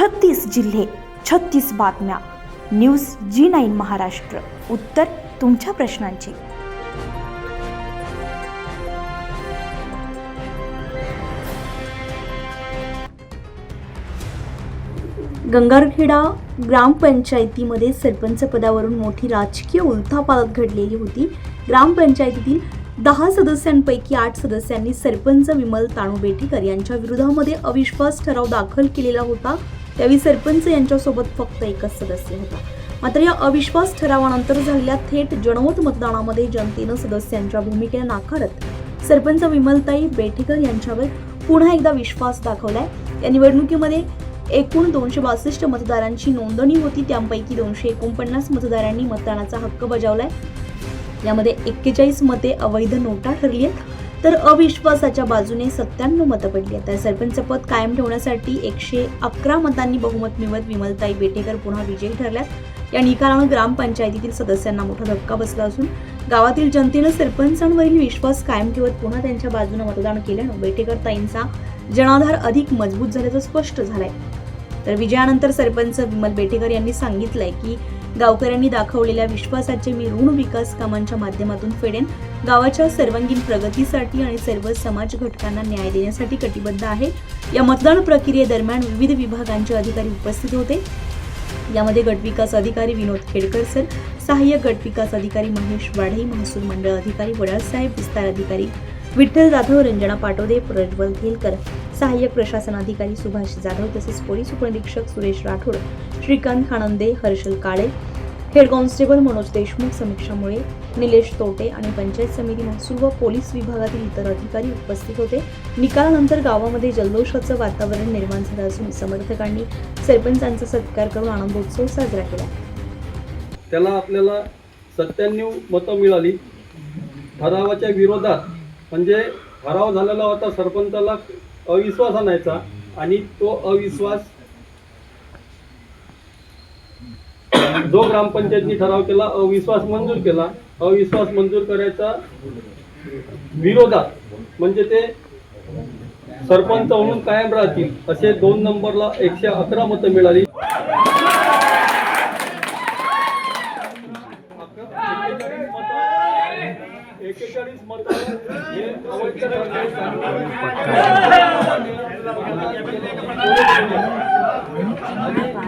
छत्तीस जिल्हे छत्तीस बातम्या. News G nine Maharashtra. उत्तर तुमच्या प्रश्नांची. गंगारखेडा ग्रामपंचायतीमध्ये सरपंच पदावरून मोठी राजकीय उलथापालत घडलेली होती. ग्रामपंचायतीतील दहा सदस्यांपैकी आठ सदस्यांनी सरपंच विमल ताणू बेटीकर यांच्या विरोधामध्ये अविश्वास ठराव दाखल केलेला होता. त्यावेळी सरपंच यांच्यासोबत फक्त एकच सदस्य होता. मात्र या अविश्वास ठरावानंतर झालेल्या थेट जनमत मतदानामध्ये जनतेनं सदस्यांच्या भूमिकेला नाकारत सरपंच विमलताई बेठेकर यांच्यावर पुन्हा एकदा विश्वास दाखवलाय. या निवडणुकीमध्ये एकूण दोनशे बासष्ट मतदारांची नोंदणी होती. त्यापैकी दोनशे एकोणपन्नास मतदारांनी मतदानाचा हक्क बजावलाय. यामध्ये एक्केचाळीस मते अवैध नोटा ठरली आहेत. तर अविश्वासाच्या बाजूने सत्त्याण्णव मतं पडली आहेत. तर सरपंच पद कायम ठेवण्यासाठी एकशे अकरा मतांनी बहुमत मिळवत विमलताई बेटेकर पुन्हा विजयी ठरल्यात. या निकालानं ग्रामपंचायतीतील सदस्यांना मोठा धक्का बसला असून गावातील जनतेनं सरपंचांवरील विश्वास कायम ठेवत पुन्हा त्यांच्या बाजूने मतदान केल्यानं बेटेकर ताईंचा जनाधार अधिक मजबूत झाल्याचं स्पष्ट झालंय. तर विजयानंतर सरपंच विमल बेटेकर यांनी सांगितलंय की गावकऱ्यांनी दाखवलेल्या विश्वासाचे मी ऋण विकास कामांच्या माध्यमातून फेडेन. गावाच्या सर्वांगीण प्रगतीसाठी आणि सर्व समाज घटकांना न्याय देण्यासाठी कटिबद्ध आहे. या मतदान प्रक्रियेदरम्यान विविध विभागांचे अधिकारी उपस्थित होते. यामध्ये गटविकास अधिकारी विनोद खेडकर सर सहाय्यक गटविकास अधिकारी महेश वाढई महसूल मंडळ अधिकारी वडाळसाहेब विस्तार अधिकारी विठ्ठल जाधव रंजना पाटोदे प्रज्वल घेलकर सहाय्यक प्रशासन अधिकारी सुभाष जाधव तसेच पोलीस उपनिरीक्षक सुरेश राठोड श्रीकांत खाणंदे हर्षल काळे हेड कॉन्स्टेबल मनोज देशमुख समीक्षामुळे निलेश तोटे आणि पंचायत समिती महसूल व पोलीस विभागातील इतर अधिकारी उपस्थित होते. निकालानंतर गावामध्ये जल्लोषाचं वातावरण निर्माण झालं असून समर्थकांनी सरपंचांचा सत्कार करून आनंदोत्सव साजरा केला. त्याला आपल्याला सत्त्याण्णव मतं मिळाली. ठरावाच्या विरोधात म्हणजे ठराव झालेला होता सरपंचाला अविश्वास आणायचा आणि तो अविश्वास जो ग्रामपंचायतनी ठराव केला अविश्वास मंजूर केला अविश्वास मंजूर करायचा विरोधात म्हणजे ते सरपंच म्हणून कायम राहतील असे दोन नंबरला एकशे अकरा मतं मिळाली. एकेचाळीस मत हे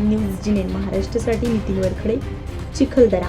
न्यूज जिने महाराष्ट्रासाठी नितीन वरखडे चिखलदरा.